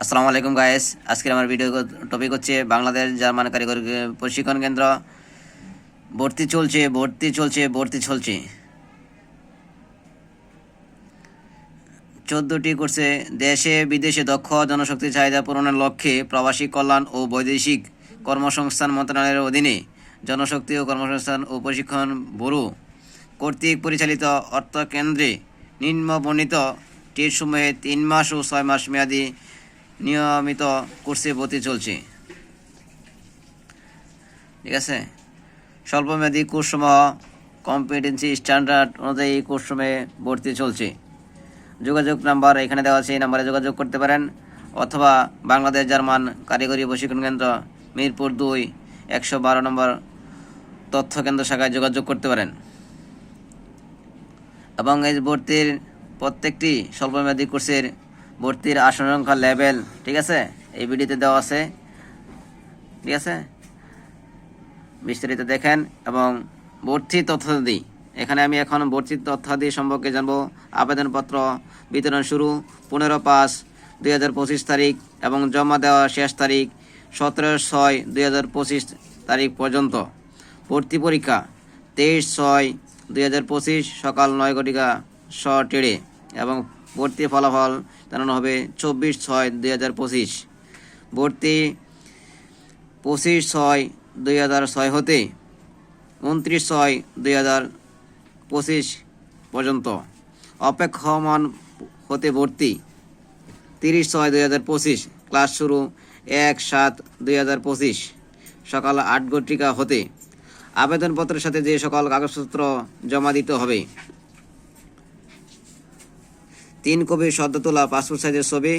আসসালামু আলাইকুম গায়েস আজকের আমার ভিডিও টপিক হচ্ছে বাংলাদেশ জার্মান কারিগরি প্রশিক্ষণ কেন্দ্র। ভর্তি চলছে ভর্তি চলছে ভর্তি চলছে। চোদ্দোটি কোর্সে দেশে, বিদেশে দক্ষ জনশক্তি চাহিদা পূরণের লক্ষ্যে প্রবাসী কল্যাণ ও বৈদেশিক কর্মসংস্থান মন্ত্রণালয়ের অধীনে জনশক্তি ও কর্মসংস্থান ও প্রশিক্ষণ ব্যুরো কর্তৃক পরিচালিত অর্থ কেন্দ্রে নিম্নবর্ণিত টেটসমূহে তিন মাস ও ছয় মাস মেয়াদি নিয়মিত কোর্সে ভর্তি চলছে। ঠিক আছে? স্বল্পমেয়াদী কোর্সসমূহ কম্পিটেন্সি স্ট্যান্ডার্ড অনুযায়ী কোর্সসমূহে ভর্তি চলছে। যোগাযোগ নাম্বার এখানে দেওয়া আছে, এই নাম্বারে যোগাযোগ করতে পারেন। অথবা বাংলাদেশ জার্মান কারিগরি প্রশিক্ষণ কেন্দ্র, মিরপুর দুই, একশো বারো নম্বর তথ্য কেন্দ্র শাখায় যোগাযোগ করতে পারেন। এবং এই ভর্তির প্রত্যেকটি স্বল্পমেয়াদী কোর্সের ভর্তির আসন সংখ্যা লেভেল, ঠিক আছে? এই ভিডিওতে দেওয়া আছে। ঠিক আছে? বিস্তারিত দেখেন এবং ভর্তি তথ্যাদি। এখানে আমি এখন ভর্তির তথ্যাদি সম্পর্কে জানব। আবেদনপত্র বিতরণ শুরু পনেরো পাঁচ দুই হাজার পঁচিশ তারিখ এবং জমা দেওয়া শেষ তারিখ সতেরো ছয় দুই হাজার পঁচিশ তারিখ পর্যন্ত। ভর্তি পরীক্ষা তেইশ ছয় দুই হাজার পঁচিশ সকাল নয় ঘটিকা স টেড়ে এবং ভর্তি ফলাফল জানানো হবে চব্বিশ ছয় দুই হাজার পঁচিশ। ভর্তি পঁচিশ ছয় দুই হাজার ছয় হতে উনত্রিশ ছয় দুই হাজার পঁচিশ পর্যন্ত। অপেক্ষমান হতে ভর্তি তিরিশ ছয় দুই হাজার পঁচিশ। ক্লাস শুরু এক সাত দুই হাজার পঁচিশ। সকাল আট ঘটিকা হতে। আবেদনপত্রের সাথে যে সকল কাগজপত্র জমা দিতে হবে তিন কপি সদ্য তোলা পাসপোর্ট সাইজের ছবি,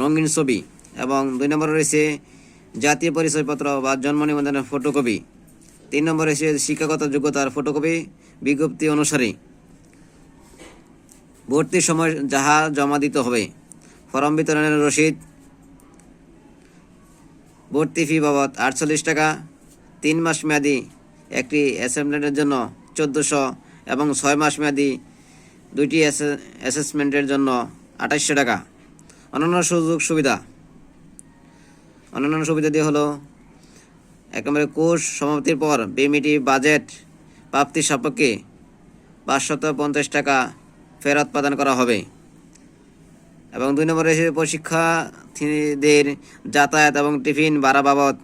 রঙিন ছবি এবং দুই নম্বরে রয়েছে জাতীয় পরিচয়পত্র বা জন্ম নিবন্ধনের ফটোকপি। তিন নম্বরে রয়েছে শিক্ষাগত যোগ্যতার ফটোকপি বিজ্ঞপ্তি অনুসারে। ভর্তির সময় যাহা জমা দিতে হবে, ফরম বিতরণের রসিদ। ভর্তি ফি বাবদ আটচল্লিশ টাকা, তিন মাস মেয়াদি একটি অ্যাসেম্বলির জন্য চোদ্দোশো এবং ছয় মাস মেয়াদি দুইটি অ্যাসেসমেন্টের জন্য আঠাশশো টাকা। অন্যান্য সুযোগ সুবিধা। অন্যান্য সুবিধা দিয়ে হলো এক নম্বরে কোর্স সমাপ্তির পর বিমিটি বাজেট প্রাপ্তি সাপেক্ষে পাঁচশত পঞ্চাশ টাকা ফেরত প্রদান করা হবে। এবং দুই নম্বরে হিসেবে প্রশিক্ষার্থীদের যাতায়াত এবং টিফিন ভাড়া বাবদ,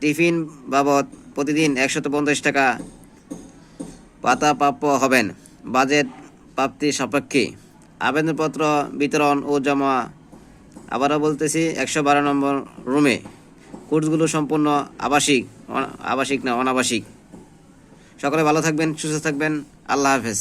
টিফিন বাবদ প্রতিদিন একশত পঞ্চাশ টাকা পাতা প্রাপ্য হবেন। বাজেট প্রাপ্তি সাপেক্ষে। আবেদনপত্র বিতরণ ও জমা। আবারও বলতেছি, একশো বারো নম্বর রুমে কোর্সগুলো সম্পূর্ণ আবাসিক আবাসিক না অনাবাসিক। সকলে ভালো থাকবেন, সুস্থ থাকবেন। আল্লাহ হাফেজ।